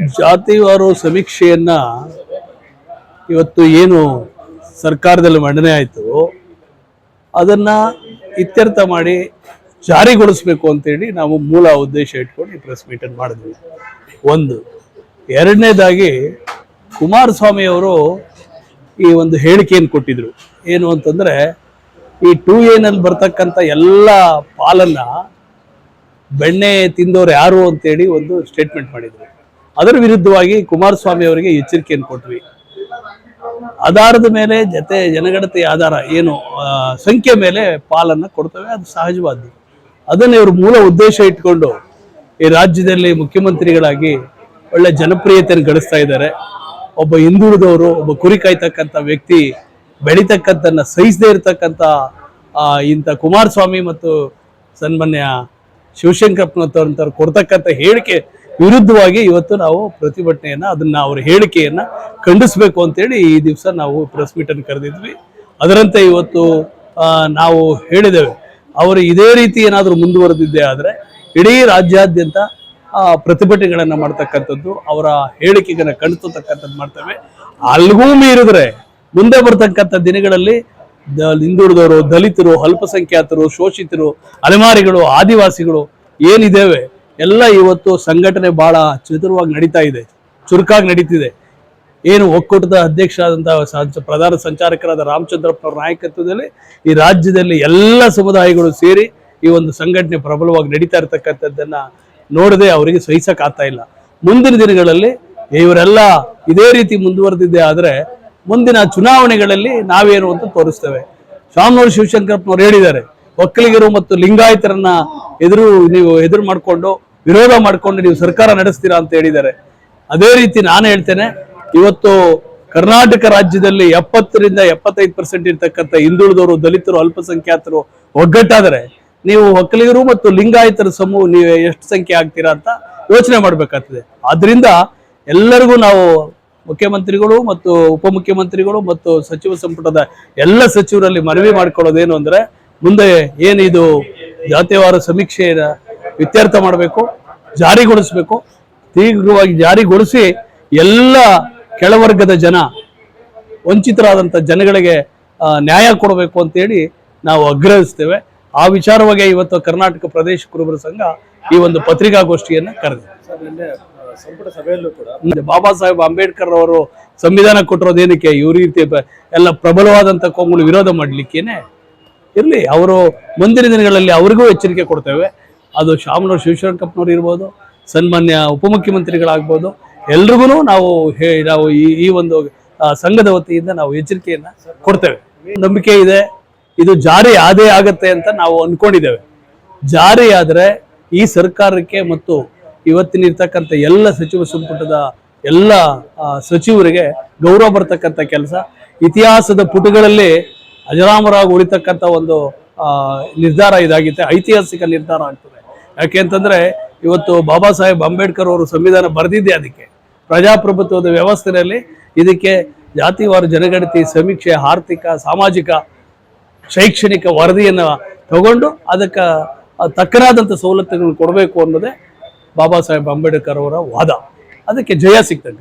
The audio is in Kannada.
ಜಾತಿವಾರು ಸಮೀಕ್ಷೆಯನ್ನ ಇವತ್ತು ಏನು ಸರ್ಕಾರದಲ್ಲಿ ಮಂಡನೆ ಆಯಿತು, ಅದನ್ನ ಇತ್ಯರ್ಥ ಮಾಡಿ ಜಾರಿಗೊಳಿಸ್ಬೇಕು ಅಂತೇಳಿ ನಾವು ಮೂಲ ಉದ್ದೇಶ ಇಟ್ಕೊಂಡು ಈ ಪ್ರೆಸ್ ಮೀಟನ್ನು ಮಾಡಿದ್ವಿ. ಒಂದು. ಎರಡನೇದಾಗಿ ಕುಮಾರಸ್ವಾಮಿ ಅವರು ಈ ಒಂದು ಹೇಳಿಕೆಯನ್ನು ಕೊಟ್ಟಿದ್ರು. ಏನು ಅಂತಂದ್ರೆ, ಈ ಟೂ ಎನಲ್ಲಿ ಬರ್ತಕ್ಕಂಥ ಎಲ್ಲ ಪಾಲನ್ನ ಬೆಣ್ಣೆ ತಿಂದವರು ಯಾರು ಅಂತೇಳಿ ಒಂದು ಸ್ಟೇಟ್ಮೆಂಟ್ ಮಾಡಿದ್ರು. ಅದರ ವಿರುದ್ಧವಾಗಿ ಕುಮಾರಸ್ವಾಮಿ ಅವರಿಗೆ ಎಚ್ಚರಿಕೆಯನ್ನು ಕೊಟ್ವಿ. ಆಧಾರದ ಮೇಲೆ ಜತೆ ಜನಗಣತಿ ಆಧಾರ ಏನು ಸಂಖ್ಯೆ ಮೇಲೆ ಪಾಲನ್ನು ಕೊಡ್ತವೆ, ಅದು ಸಹಜವಾದ್ದು. ಅದನ್ನು ಇವರು ಮೂಲ ಉದ್ದೇಶ ಇಟ್ಕೊಂಡು ಈ ರಾಜ್ಯದಲ್ಲಿ ಮುಖ್ಯಮಂತ್ರಿಗಳಾಗಿ ಒಳ್ಳೆ ಜನಪ್ರಿಯತೆಯನ್ನು ಗಳಿಸ್ತಾ ಇದ್ದಾರೆ. ಒಬ್ಬ ಹಿಂದುಳಿದವರು, ಒಬ್ಬ ಕುರಿ ಕಾಯ್ತಕ್ಕಂಥ ವ್ಯಕ್ತಿ ಬೆಳಿತಕ್ಕಂಥನ್ನ ಸಹಿಸದೇ ಇರತಕ್ಕಂಥ ಇಂಥ ಕುಮಾರಸ್ವಾಮಿ ಮತ್ತು ಸನ್ಮಾನ್ಯ ಶಿವಶಂಕರಪ್ಪನವ್ರು ಕೊಡ್ತಕ್ಕಂಥ ಹೇಳಿಕೆ ವಿರುದ್ಧವಾಗಿ ಇವತ್ತು ನಾವು ಪ್ರತಿಭಟನೆಯನ್ನ, ಅದನ್ನ ಅವ್ರ ಹೇಳಿಕೆಯನ್ನ ಖಂಡಿಸಬೇಕು ಅಂತೇಳಿ ಈ ದಿವಸ ನಾವು ಪ್ರೆಸ್ ಮೀಟ್ ಕರೆದಿದ್ವಿ. ಅದರಂತೆ ಇವತ್ತು ನಾವು ಹೇಳಿದ್ದೇವೆ, ಅವರು ಇದೇ ರೀತಿ ಏನಾದರೂ ಮುಂದುವರೆದಿದ್ದೇ ಆದರೆ ಇಡೀ ರಾಜ್ಯಾದ್ಯಂತ ಪ್ರತಿಭಟನೆಗಳನ್ನು ಮಾಡ್ತಕ್ಕಂಥದ್ದು, ಅವರ ಹೇಳಿಕೆಗಳನ್ನ ಕಣ್ತಕ್ಕಂಥದ್ದು ಮಾಡ್ತೇವೆ. ಅಲ್ಗೂ ಮೀರಿದ್ರೆ ಮುಂದೆ ಬರ್ತಕ್ಕಂಥ ದಿನಗಳಲ್ಲಿ ಹಿಂದುಳಿದವರು, ದಲಿತರು, ಅಲ್ಪಸಂಖ್ಯಾತರು, ಶೋಷಿತರು, ಅಲೆಮಾರಿಗಳು, ಆದಿವಾಸಿಗಳು ಏನಿದ್ದೇವೆ ಎಲ್ಲ ಇವತ್ತು ಸಂಘಟನೆ ಬಹಳ ಚತುರವಾಗಿ ನಡೀತಾ ಇದೆ, ಚುರುಕಾಗಿ ನಡೀತಿದೆ. ಏನು ಒಕ್ಕೂಟದ ಅಧ್ಯಕ್ಷರಾದಂತಹ ಸಂಚ- ಪ್ರಧಾನ ಸಂಚಾರಕರಾದ ರಾಮಚಂದ್ರಪ್ಪ ನಾಯಕತ್ವದಲ್ಲಿ ಈ ರಾಜ್ಯದಲ್ಲಿ ಎಲ್ಲ ಸಮುದಾಯಗಳು ಸೇರಿ ಈ ಒಂದು ಸಂಘಟನೆ ಪ್ರಬಲವಾಗಿ ನಡೀತಾ ಇರತಕ್ಕಂಥದ್ದನ್ನ ನೋಡದೆ ಅವರಿಗೆ ಸಹಿಸಕ್ ಆಗ್ತಾ ಇಲ್ಲ. ಮುಂದಿನ ದಿನಗಳಲ್ಲಿ ಇವರೆಲ್ಲ ಇದೇ ರೀತಿ ಮುಂದುವರೆದಿದೆ ಆದರೆ ಮುಂದಿನ ಚುನಾವಣೆಗಳಲ್ಲಿ ನಾವೇನು ಅಂತ ತೋರಿಸ್ತೇವೆ. ಶಾಮನೂರು ಶಿವಶಂಕರಪ್ಪನವ್ರು ಹೇಳಿದ್ದಾರೆ ಒಕ್ಕಲಿಗರು ಮತ್ತು ಲಿಂಗಾಯತರನ್ನ ಎದುರು ನೀವು ಎದುರು ಮಾಡಿಕೊಂಡು ವಿರೋಧ ಮಾಡಿಕೊಂಡು ನೀವು ಸರ್ಕಾರ ನಡೆಸ್ತೀರಾ ಅಂತ ಹೇಳಿದ್ದಾರೆ. ಅದೇ ರೀತಿ ನಾನು ಹೇಳ್ತೇನೆ, ಇವತ್ತು ಕರ್ನಾಟಕ ರಾಜ್ಯದಲ್ಲಿ ಎಪ್ಪತ್ತರಿಂದ ಎಪ್ಪತ್ತೈದು ಪರ್ಸೆಂಟ್ ಇರ್ತಕ್ಕಂಥ ಹಿಂದುಳಿದವರು, ದಲಿತರು, ಅಲ್ಪಸಂಖ್ಯಾತರು ಒಗ್ಗಟ್ಟಾದರೆ ನೀವು ಒಕ್ಕಲಿಗರು ಮತ್ತು ಲಿಂಗಾಯತರ ಸಮೂಹ ನೀವು ಎಷ್ಟು ಸಂಖ್ಯೆ ಆಗ್ತೀರಾ ಅಂತ ಯೋಚನೆ ಮಾಡಬೇಕಾಗ್ತದೆ. ಆದ್ರಿಂದ ಎಲ್ಲರಿಗೂ ನಾವು ಮುಖ್ಯಮಂತ್ರಿಗಳು ಮತ್ತು ಉಪಮುಖ್ಯಮಂತ್ರಿಗಳು ಮತ್ತು ಸಚಿವ ಸಂಪುಟದ ಎಲ್ಲ ಸಚಿವರಲ್ಲಿ ಮನವಿ ಮಾಡ್ಕೊಳ್ಳೋದೇನು ಅಂದ್ರೆ ಮುಂದೆ ಏನಿದು ಜಾತಿವಾರ ಸಮೀಕ್ಷೆಯ ಇತ್ಯರ್ಥ ಮಾಡಬೇಕು, ಜಾರಿಗೊಳಿಸಬೇಕು. ತೀವ್ರವಾಗಿ ಜಾರಿಗೊಳಿಸಿ ಎಲ್ಲ ಕೆಳವರ್ಗದ ಜನ ವಂಚಿತರಾದಂಥ ಜನಗಳಿಗೆ ನ್ಯಾಯ ಕೊಡಬೇಕು ಅಂತೇಳಿ ನಾವು ಆಗ್ರಹಿಸ್ತೇವೆ. ಆ ವಿಚಾರವಾಗಿ ಇವತ್ತು ಕರ್ನಾಟಕ ಪ್ರದೇಶ ಕುರುಬರ ಸಂಘ ಈ ಒಂದು ಪತ್ರಿಕಾಗೋಷ್ಠಿಯನ್ನು ಕರೆದಿದೆ. ಬಾಬಾ ಸಾಹೇಬ್ ಅಂಬೇಡ್ಕರ್ ಅವರು ಸಂವಿಧಾನ ಕೊಟ್ಟಿರೋದೇನಕ್ಕೆ ಇವ್ರ ರೀತಿ ಎಲ್ಲ ಪ್ರಬಲವಾದಂಥ ಕೋಮುಗಳು ವಿರೋಧ ಮಾಡ್ಲಿಕ್ಕೇನೆ? ಇರಲಿ, ಅವರು ಮುಂದಿನ ದಿನಗಳಲ್ಲಿ ಅವರಿಗೂ ಎಚ್ಚರಿಕೆ ಕೊಡ್ತೇವೆ. ಅದು ಶಾಮನೂರು ಶಿವಶಂಕಪ್ಪನವ್ರು ಇರ್ಬೋದು, ಸನ್ಮಾನ್ಯ ಉಪಮುಖ್ಯಮಂತ್ರಿಗಳಾಗ್ಬೋದು ಎಲ್ರಿಗೂ ನಾವು ಹೇ, ನಾವು ಈ ಒಂದು ಸಂಘದ ವತಿಯಿಂದ ನಾವು ಎಚ್ಚರಿಕೆಯನ್ನು ಕೊಡ್ತೇವೆ. ನಂಬಿಕೆ ಇದೆ, ಇದು ಜಾರಿ ಆದೇ ಆಗತ್ತೆ ಅಂತ ನಾವು ಅನ್ಕೊಂಡಿದ್ದೇವೆ. ಜಾರಿ ಆದರೆ ಈ ಸರ್ಕಾರಕ್ಕೆ ಮತ್ತು ಇವತ್ತಿನ ಇರ್ತಕ್ಕಂಥ ಎಲ್ಲ ಸಚಿವ ಸಂಪುಟದ ಎಲ್ಲ ಸಚಿವರಿಗೆ ಗೌರವ ಬರ್ತಕ್ಕಂಥ ಕೆಲಸ. ಇತಿಹಾಸದ ಪುಟಗಳಲ್ಲಿ ಅಜರಾಮರಾಗಿ ಉಳಿತಕ್ಕಂಥ ಒಂದು ನಿರ್ಧಾರ ಇದಾಗಿದೆ ಐತಿಹಾಸಿಕ ನಿರ್ಧಾರ ಆಗ್ತದೆ. ಯಾಕೆ ಅಂತಂದ್ರೆ, ಇವತ್ತು ಬಾಬಾ ಸಾಹೇಬ್ ಅಂಬೇಡ್ಕರ್ ಅವರು ಸಂವಿಧಾನ ಬರೆದಿದ್ದೆ ಅದಕ್ಕೆ. ಪ್ರಜಾಪ್ರಭುತ್ವದ ವ್ಯವಸ್ಥೆಯಲ್ಲಿ ಇದಕ್ಕೆ ಜಾತಿವಾರು ಜನಗಣತಿ ಸಮೀಕ್ಷೆ, ಆರ್ಥಿಕ, ಸಾಮಾಜಿಕ, ಶೈಕ್ಷಣಿಕ ವರದಿಯನ್ನು ತಗೊಂಡು ಅದಕ್ಕೆ ತಕ್ಕನಾದಂಥ ಸವಲತ್ತುಗಳನ್ನು ಕೊಡಬೇಕು ಅನ್ನೋದೇ ಬಾಬಾ ಸಾಹೇಬ್ ಅಂಬೇಡ್ಕರ್ ಅವರ ವಾದ. ಅದಕ್ಕೆ ಜಯ ಸಿಗ್ತದೆ.